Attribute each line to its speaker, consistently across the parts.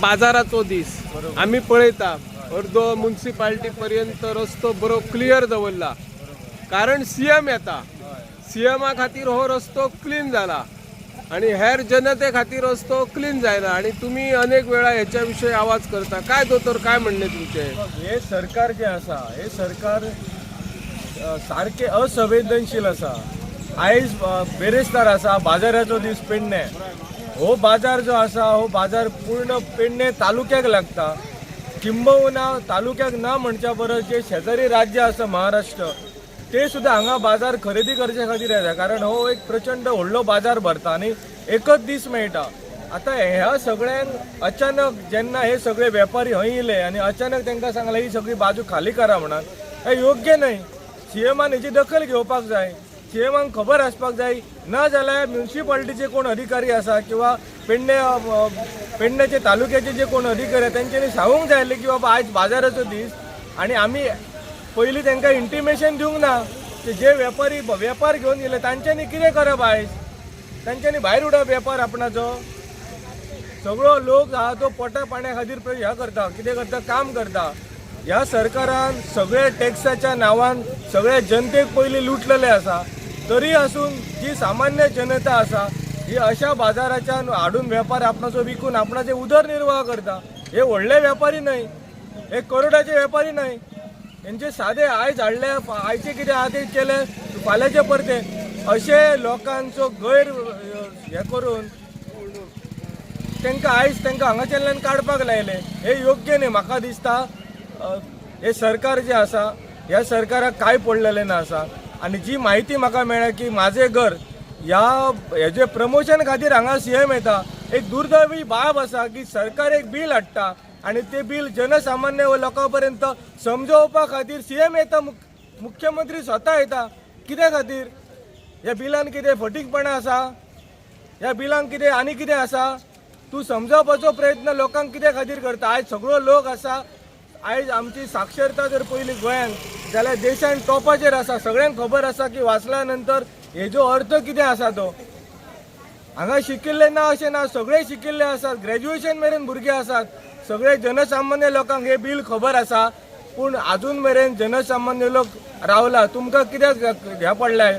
Speaker 1: बाजाराचो दीस. आम्ही पळयता. अर्दो म्युन्सिपाल्टी पर्यंत रस्तो बरो क्लियर दवरला. कारण सीएम येता. सीएमा खातीर हो रस्तो क्लीन जाला आणि हेर जनते खातीर रस्तो क्लीन जायना. आणि तुम्ही अनेक वेळा ह्याच्या विषयी आवाज करता. काय दोतोर काय म्हणणे तुमचे?
Speaker 2: हे सरकार जे आसा हे सरकार सारखे असंवेदनशील आसा आयज बेरेस्तार आसा बाजाराचो दीस पेडणे. हो बाजार जो आसा हो बाजार पूर्ण पेडणे तालुक्याक लागता. किंबहुना तालुक्याक ना म्हणच्या परस जे शेजारी राज्य आसा महाराष्ट्र ते सुद्धा हांगा बाजार खरेदी करचे खातीर येता. कारण हो एक प्रचंड व्हडलो बाजार भरता आनी एकच दीस मेळटा. आता ह्या सगळ्यांक अचानक जेन्ना हे सगळे वेपारी हय येयले आनी अचानक तांकां सांगलें ही सगळी बाजू खाली करा म्हणून. हे योग्य न्हय सीएमान हेची दखल घेवपाक जाय. सीएमांक खबर आसपाक जाय ना जाल्यार म्युन्सिपाल्टीचे कोण अधिकारी आसा किंवा पेडणे पेडण्याचे पेडणेचे तालुक्याचे जे कोण अधिकारी आसा तेंच्यांनी सांगूंक जाय आसलें की बाबा आयज बाजाराचो दीस आनी आमी पयलीं तांकां इंटिमेशन दिवंक ना. की जे वेपारी वेपार घेवन येयले तांच्यांनी कितें करप आयज तांच्यांनी भायर उडप वेपार आपणाचो? सगळो लोक हा तो पोटा पाण्या खातीर प्र- ह्या करता. कितें करता? काम करता. ह्या सरकारान सगळे टॅक्साच्या नांवान सगळ्या जनतेक पयलीं लुटलेले आसा. तरी असून जी सामान्य जनता आसा ही अशा बाजाराच्यान हाडून वेपार आपणाचो विकून आपणाचे उदरनिर्वाह करता हे व्हडले वेपारी न्हय हे करोडाचे वेपारी न्हय यांचे साधे आयज हाडले आयचे कितें आहा ते केले फाल्यांचे परते अशे लोकांचो गैर हे करून तांकां आयज तांकां हांगाच्यान काडपाक लायले हे योग्य न्ही म्हाका दिसता हे सरकार जे आसा ह्या सरकाराक काय पडलेलें ना आसा आनी जी म्हायती म्हाका मेळ्ळ्या की माझे घर ह्या हेजे प्रमोशन खातीर हांगा सीएम येता एक दुर्दैवी बाब आसा की सरकार एक बील हाडटा आनी ते बील जनसामान्य लोकां पर्यंत समजोवपा खातीर सीएम येता मुख्यमंत्री स्वता येता. कित्या खातीर? ह्या बिलान कितें फटीकपणां आसा ह्या बिलांक कितें आनी कितें आसा तूं समजावपाचो प्रयत्न लोकांक कितें खातीर करता? आयज सगळो लोक आसा आयज आमची साक्षरता जर पयली गोंयांत जाल्यार देशान टॉपाचेर आसा. सगळ्यांक खबर आसा की वाचल्या नंतर हेजो अर्थ कितें आसा तो? हांगा शिकिल्ले ना अशें ना सगळे शिकिल्ले आसात. ग्रॅज्युएशन मेरेन भुरगे आसात. सगळे जनसामान्य लोकांक हे बील खबर आसा. पूण आजून मेरेन जनसामान्य लोक रावला. तुमकां कित्याक ह्या पडलाय?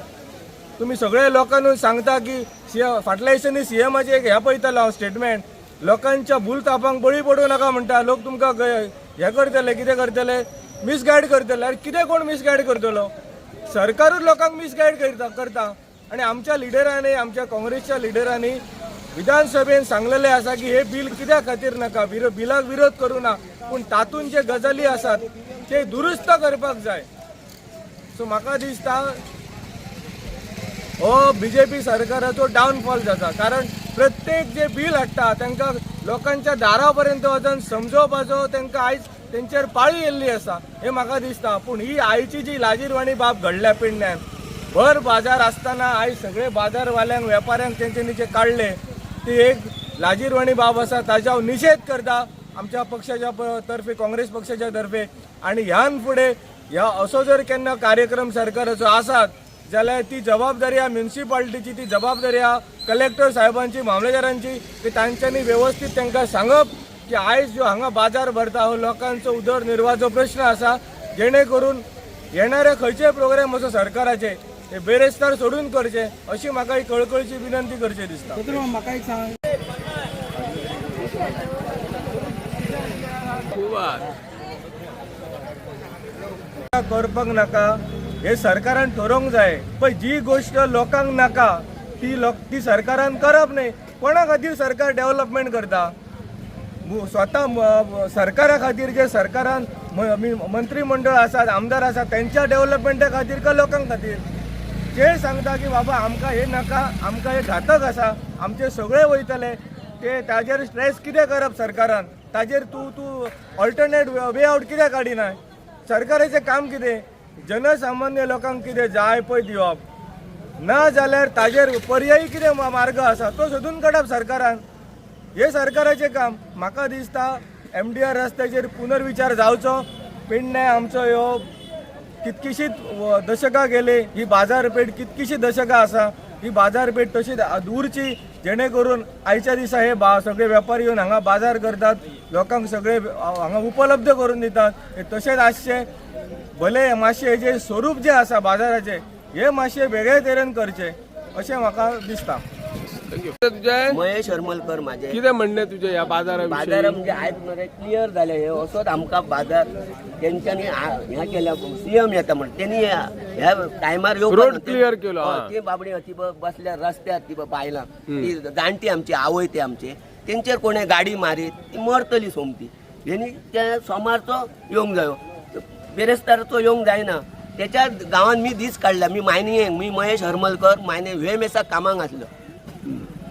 Speaker 2: तुम्ही सगळे लोकांना सांगता की सीएम फाटल्या दिसांनी सी एमाचे एक हे पळयतालो हांव स्टेटमेंट. लोकांच्या भूल तापांक बळी पडूं नाका म्हणटा. लोक तुमकां हे करतले कितें करतले? मिसगायड करतले. आनी कितें कोण मिसगायड करतलो? सरकारूच लोकांक मिसगायड करता करता. आनी आमच्या लिडरांनी आमच्या काँग्रेसच्या लिडरांनी विधानसभेन सांगलेले आसा की हे बिल कित्या खातीर नाका? विरो बिलाक विरोध करूं ना. पूण तातूंत जे गजाली आसात ते दुरुस्त करपाक जाय. सो म्हाका दिसता हो बी जे पी सरकाराचो डावनफॉल जाता. कारण प्रत्येक जे बील हाडटा तांकां लोकांच्या दारा पर्यंत वचून समजोवपाचो तांकां आयज तेंचेर पाळी येयल्ली आसा हे म्हाका दिसता. पूण ही आयची जी लाजीरवाणी बाब घडल्या पेडण्यान भर बाजार आसतना आयज सगळे बाजारवाल्यांक वेपाऱ्यांक तेंचे निचे काडले ती एक लाजीरवाणी बाब आसा ताज्या हांव निशेध करता आमच्या पक्षाच्या तर्फे काँग्रेस पक्षाच्या तर्फे. आनी ह्यान फुडें ह्या असो जर केन्ना कार्यक्रम सरकाराचो आसात जाल्यार ती जबाबदारी हा म्युन्सिपाल्टीची ती जबाबदारी हा कलेक्टर साहेबांची मामलेदारांची की तांच्यांनी व्यवस्थीत तांकां सांगप की आयज जो हांगा बाजार भरता हो लोकांचो उदरनिर्वाहाचो प्रश्न आसा जेणे करून येणारे खंयचे प्रोग्राम असो सरकाराचे ते बेरेस्तार सोडून करचे अशी म्हाका ही कळकळीची विनंती करची दिसता
Speaker 3: म्हाका एक सांग.
Speaker 2: करपाक नाका. हे सरकारान ठरोवंक जाय पण जी गोष्ट लोकांक नाका ती लोक ती सरकारान करप न्ही कोणा खातीर सरकार डेव्हलपमेंट करता? स्वता सरकारा खातीर जे सरकारान मंत्रिमंडळ आसात आमदार आसात त्यांच्या डेव्हलपमेंटा खातीर का लोकांक खातीर? जे सांगता की बाबा आमकां हे नाका आमकां हे घातक आसा आमचे सगळे वयतले ते ताजेर स्ट्रेस कितें करप सरकारान? ताजेर तूं तूं ऑल्टरनेट वे आउट कित्याक काडिना सरकाराचें काम कितें? जनसामान्य लोकांक कितें जाय पळय दिवप. ना जाल्यार ताजेर पर्यायी कितें मार्ग आसा तो सोदून काडप सरकारान. हे सरकाराचें काम म्हाका दिसता एम डी आर रस्त्याचेर पुनर्विचार जावचो. पेडणे आमचो ह्यो कितकीशीच दशकां गेले ही बाजारपेठ कितकीशीं दशकां आसा ही बाजारपेठ तशी दूरची जेणेकरून आयच्या दिसा हे बा सगळे वेपारी येऊन हांगा बाजार करतात लोकांक सगळे हांगा उपलब्ध करून दितात. हे तशेंच आसचे भले मातशे हेजे स्वरूप जे आसा बाजाराचे हे मातशे वेगळे तरेन करचे अशें म्हाका दिसता.
Speaker 1: तुझे
Speaker 3: महेश हरमलकर माझे.
Speaker 1: कितें म्हणणें तुझे ह्या
Speaker 3: बाजार
Speaker 1: बाजाराविषयी
Speaker 3: म्हणजे आयज मरे क्लियर जाले हे असोच आमकां बाजार तेंच्यांनी ह्या केल्या सीएम येता म्हणून त्यांनी ह्या टायमार
Speaker 1: रोड clear केलो, हा.
Speaker 3: ते बाबडी ती बसल्या रस्त्यार ती बायलां ती जाणटी आमची आवय ते आमचे. तेंचेर कोणें गाडी मारीत ती मरतली सोमती. हेणी त्या सोमारचो येवंक जायो. बेरेस्ताराचो येवंक जायना त्याच्या गांवांत मी दीस काडला मी मायनिंग मी महेश हरमलकर मायने ह्वे मेसाक कामाक आसलो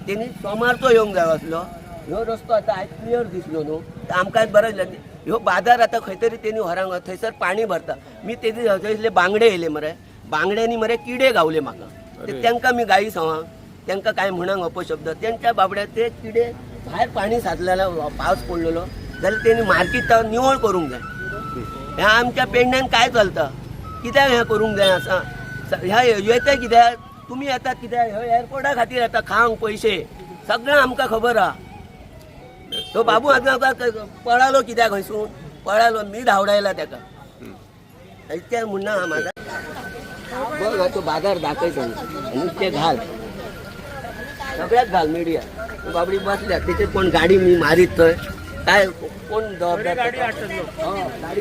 Speaker 3: तेणी सोमारचो येवंक जाय आसलो ह्यो रस्तो आतां आयज क्लियर दिसलो न्हू. तर आमकां बरें दिसलें ह्यो बाजार आतां खंय तरी तेणी व्हरांक थंयसर पाणी भरता. मी तेदी थंयसले बांगडे येयले मरे. बांगड्यांनी मरे किडे गावले म्हाका. ते तांकां मी गाई सवां. तांकां कांय म्हणूंक अपशब्द तेंच्या बाबड्या ते किडे भायर पाणी साचलेलो पावस पडलेलो. जाल्यार तेणी मार्केट निवळ करूंक जाय. ह्या आमच्या पेडण्यान काय चलता? कित्याक हें करूंक जाय आसा ह्या येता कित्याक तुमी येतात कित्याक ह्या एअरपोर्टा खातीर येता खावंक पयशे सगळें आमकां खबर आहा तो बाबू आतां पळालो कित्याक खंयसून पळालो मी धांवडायला तेका. इतकें म्हणणं आहा म्हाका बघ हा तो बाजार दाखय आनी ते घाल. सगळ्याक घाल मिडिया बाबडी बसल्या. तेचेर कोण गाडी मी मारीत थंय काय कोण जबाबदार गाडी